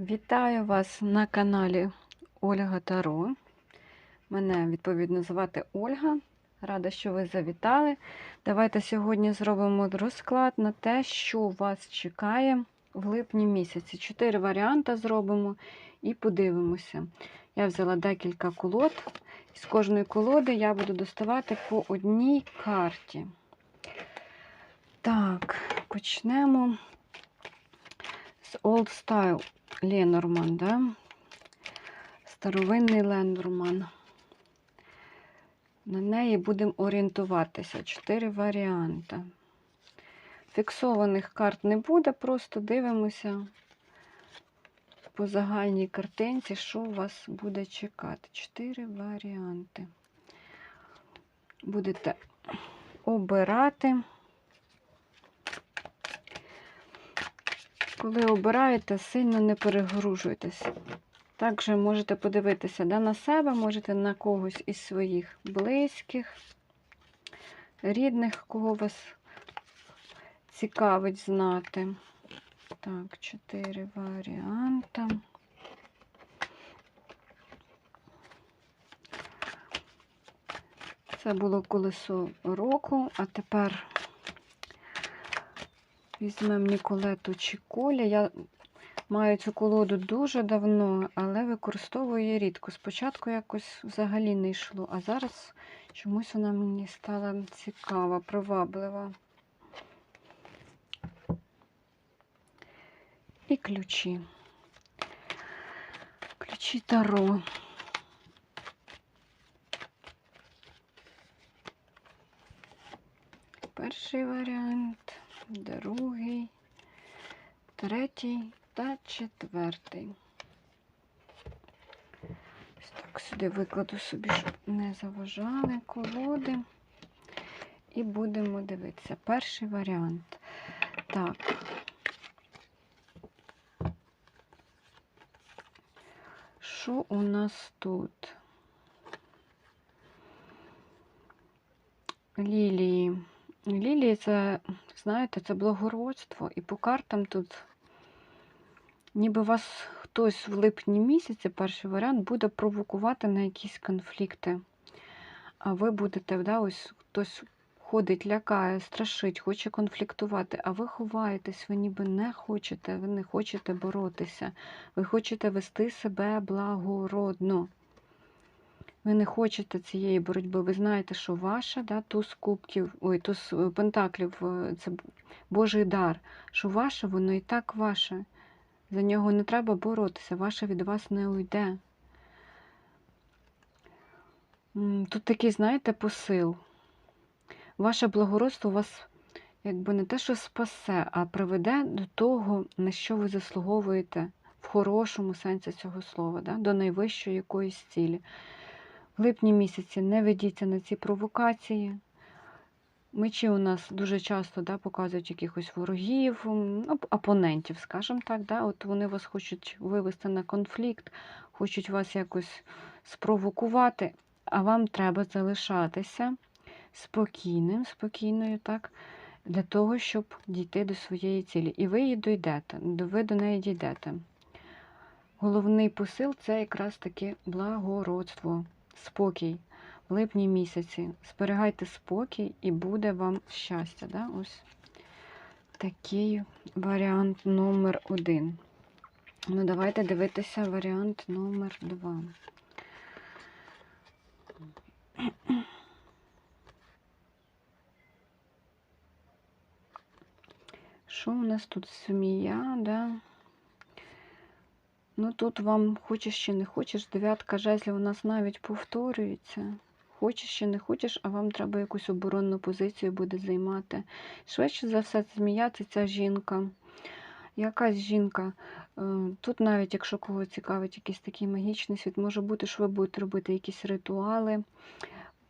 Вітаю вас на каналі Ольга Таро. Мене відповідно звати Ольга. Рада, що ви завітали. Давайте сьогодні зробимо розклад на те, що вас чекає в липні місяці. Чотири варіанти зробимо і подивимося. Я взяла декілька колод. З кожної колоди я буду доставати по одній карті. Так, почнемо з Old Style. Ленорман, да? Старовинний Ленорман. На неї будемо орієнтуватися. Чотири варіанти. Фіксованих карт не буде, просто дивимося по загальній картинці, що вас буде чекати. Чотири варіанти. Будете обирати. Коли обираєте, сильно не перегружуйтесь. Також можете подивитися да, на себе, можете на когось із своїх близьких, рідних, кого вас цікавить знати. Так, чотири варіанти. Це було колесо року, а тепер Візьмемо Ніколету Чіколя. Я маю цю колоду дуже давно, але використовую її рідко. Спочатку якось взагалі не йшло, а зараз чомусь вона мені стала цікава, приваблива. І ключі. Ключі Таро. Перший варіант четвертий. Ось так сюди викладу собі, щоб не заважали колоди. І будемо дивитися. Перший варіант. Так. Що у нас тут? Лілії. Лілії це, знаєте, це благородство. І по картам тут, ніби вас хтось в липні місяці, перший варіант, буде провокувати на якісь конфлікти. А ви будете, да, ось хтось ходить, лякає, страшить, хоче конфліктувати, а ви ховаєтесь, ви ніби не хочете, ви не хочете боротися, ви хочете вести себе благородно. Ви не хочете цієї боротьби. Ви знаєте, що ваша, да, туз кубків, ой, туз е, пентаклів е, це Божий дар. Що ваше, воно і так ваше. За нього не треба боротися, ваше від вас не уйде. Тут такий, знаєте, посил. Ваше благородство вас, якби не те, що спасе, а приведе до того, на що ви заслуговуєте в хорошому сенсі цього слова, да? до найвищої якоїсь цілі. В липні місяці не ведіться на ці провокації. Мечі у нас дуже часто да, показують якихось ворогів, опонентів, скажімо так. Да? От Вони вас хочуть вивести на конфлікт, хочуть вас якось спровокувати, а вам треба залишатися спокійним, спокійною, так, для того, щоб дійти до своєї цілі. І ви її дійдете, ви до неї дійдете. Головний посил це якраз таки благородство спокій липні місяці. Зберігайте спокій і буде вам щастя. Да? Ось такий варіант номер один. Ну, давайте дивитися варіант номер два. Що у нас тут змія, да? Ну тут вам хочеш чи не хочеш, дев'ятка жезлів у нас навіть повторюється. Хочеш чи не хочеш, а вам треба якусь оборонну позицію буде займати. Швидше за все, змія це ця жінка. Якась жінка. Е, тут навіть, якщо кого цікавить якийсь такий магічний світ, може бути, що ви будете робити якісь ритуали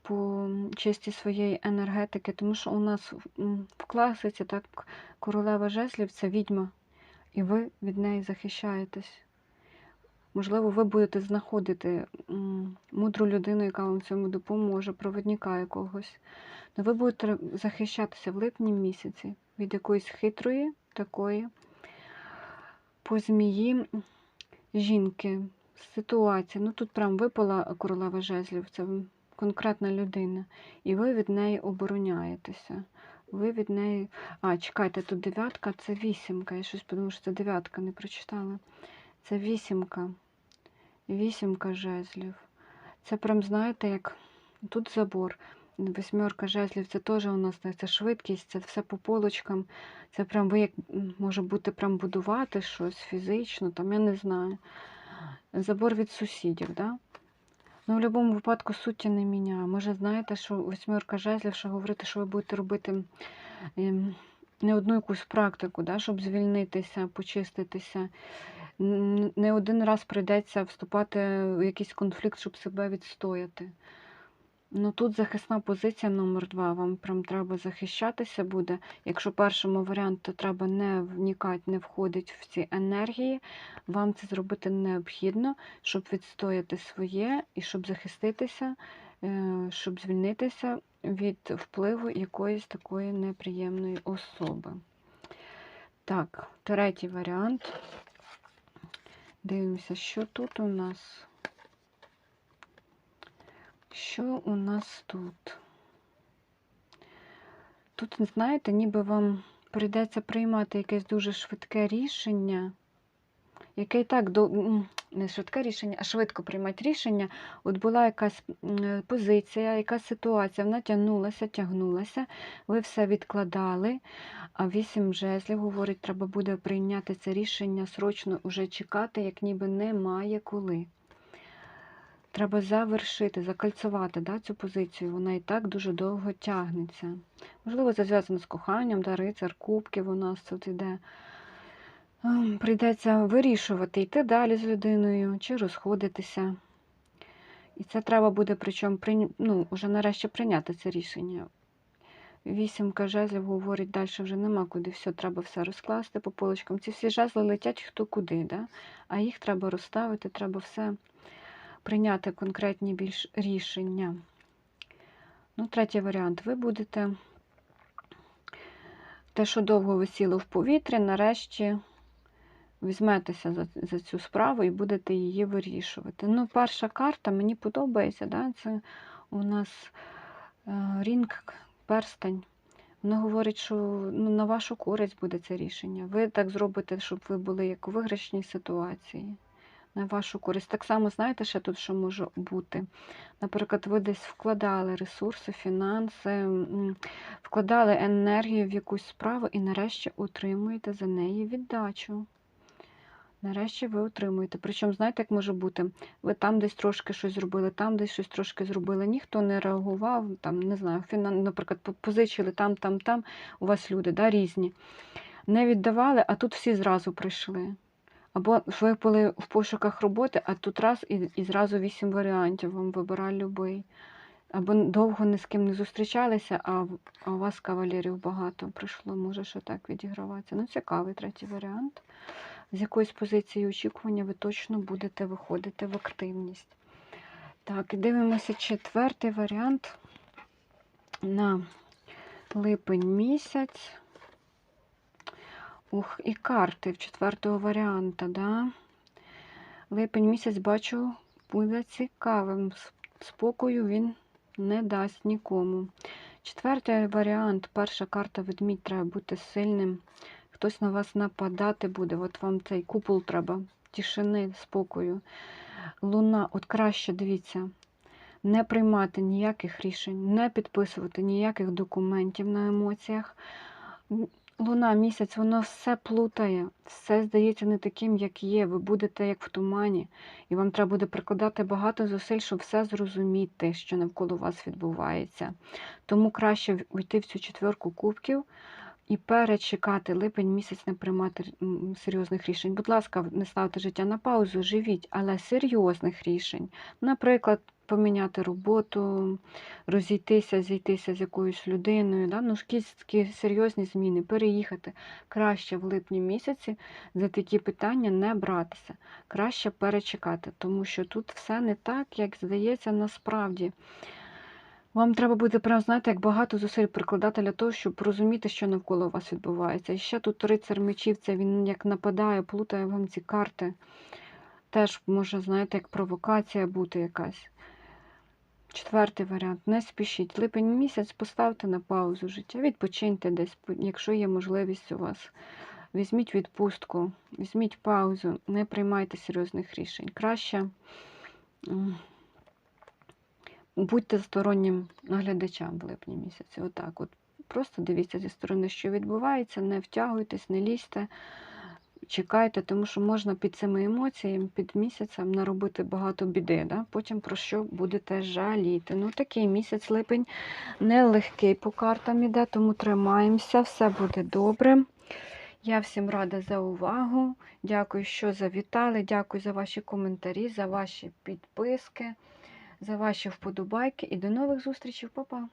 по чисті своєї енергетики, тому що у нас в класиці так королева жезлів це відьма, і ви від неї захищаєтесь. Можливо, ви будете знаходити мудру людину, яка вам цьому допоможе, проводника якогось. Но ви будете захищатися в липні місяці від якоїсь хитрої такої по змії жінки, ситуація. Ну тут прям випала королева жезлів, це конкретна людина. І ви від неї обороняєтеся. Ви від неї. А, чекайте, тут дев'ятка, це вісімка. Я щось подумала, що це дев'ятка, не прочитала. Це вісімка. Вісімка жезлів. Це прям, знаєте, як тут забор. Восьмерка жезлів, це теж у нас це швидкість, це все по полочкам. Це прям ви як може бути прям будувати щось фізично, там я не знаю. Забор від сусідів, да? Ну, в будь-якому випадку суті не міняє. Може, знаєте, що восьмерка жезлів, що говорити, що ви будете робити ем, не одну якусь практику, да, щоб звільнитися, почиститися. Не один раз прийдеться вступати в якийсь конфлікт, щоб себе відстояти. Ну тут захисна позиція номер два. Вам прям треба захищатися буде. Якщо першому варіанті, то треба не вникати, не входити в ці енергії. Вам це зробити необхідно, щоб відстояти своє і щоб захиститися, е, щоб звільнитися від впливу якоїсь такої неприємної особи. Так, третій варіант. Дивимося, що тут у нас. Що у нас тут? Тут, знаєте, ніби вам прийдеться приймати якесь дуже швидке рішення, яке і так до... не швидке рішення, а швидко приймати рішення. От була якась позиція, якась ситуація, вона тягнулася, тягнулася, ви все відкладали, а вісім жезлів говорить, треба буде прийняти це рішення срочно уже чекати, як ніби немає коли. Треба завершити, закальцувати да, цю позицію. Вона і так дуже довго тягнеться. Можливо, це зв'язано з коханням, да, рицар кубків у нас тут іде. Прийдеться вирішувати, йти далі з людиною чи розходитися. І це треба буде, причому ну, вже нарешті прийняти це рішення. Вісімка жезлів говорить, далі вже нема куди, все, треба все розкласти по полочкам. Ці всі жезли летять хто куди, да? а їх треба розставити, треба все прийняти конкретні більш рішення. Ну, третій варіант. Ви будете те, що довго висіло в повітрі, нарешті візьметеся за, за цю справу і будете її вирішувати. Ну, перша карта мені подобається, да? це у нас е, рінг, перстень. Вона говорить, що ну, на вашу користь буде це рішення. Ви так зробите, щоб ви були як у виграшній ситуації. На вашу користь. Так само, знаєте, ще тут що може бути. Наприклад, ви десь вкладали ресурси, фінанси, вкладали енергію в якусь справу і нарешті отримуєте за неї віддачу. Нарешті ви отримуєте. Причому, знаєте, як може бути? Ви там десь трошки щось зробили, там десь щось трошки зробили, ніхто не реагував, там, не знаю, наприклад, позичили там, там, там, у вас люди да, різні. Не віддавали, а тут всі зразу прийшли. Або ви були в пошуках роботи, а тут раз і, і зразу вісім варіантів, вам вибирай любий. Або довго ні з ким не зустрічалися, а, а у вас кавалерів багато прийшло, може, що так відіграватися. Ну, цікавий третій варіант. З якоїсь позиції очікування ви точно будете виходити в активність. Так, і дивимося четвертий варіант на липень місяць. Ух, і карти в четвертого варіанта, да? Липень місяць, бачу, буде цікавим. Спокою він не дасть нікому. Четвертий варіант, перша карта ведмідь, треба бути сильним. Хтось на вас нападати буде. От вам цей купол треба, тишини, спокою. Луна, от краще дивіться, не приймати ніяких рішень, не підписувати ніяких документів на емоціях. Луна, місяць, воно все плутає, все здається не таким, як є. Ви будете як в тумані, і вам треба буде прикладати багато зусиль, щоб все зрозуміти, що навколо вас відбувається. Тому краще уйти в цю четверку кубків і перечекати липень місяць, не приймати серйозних рішень. Будь ласка, не ставте життя на паузу, живіть, але серйозних рішень. Наприклад, поміняти роботу, розійтися, зійтися з якоюсь людиною, да? ну, такі серйозні зміни, переїхати. Краще в липні місяці за такі питання не братися. Краще перечекати, тому що тут все не так, як здається насправді. Вам треба буде прям знаєте, як багато зусиль прикладати для того, щоб розуміти, що навколо вас відбувається. І ще тут рицар мечів, це він як нападає, плутає вам ці карти. теж може, знаєте, як провокація бути якась. Четвертий варіант. Не спішіть. Липень місяць поставте на паузу життя. Відпочиньте десь, якщо є можливість у вас. Візьміть відпустку, візьміть паузу, не приймайте серйозних рішень. Краще будьте стороннім наглядачам в липні місяці. Отак от. Просто дивіться зі сторони, що відбувається, не втягуйтесь, не лізьте, чекайте, тому що можна під цими емоціями, під місяцем наробити багато біди. Да? Потім про що будете жаліти. Ну, такий місяць липень нелегкий по картам іде, тому тримаємося, все буде добре. Я всім рада за увагу. Дякую, що завітали. Дякую за ваші коментарі, за ваші підписки, за ваші вподобайки і до нових зустрічей. Па-па!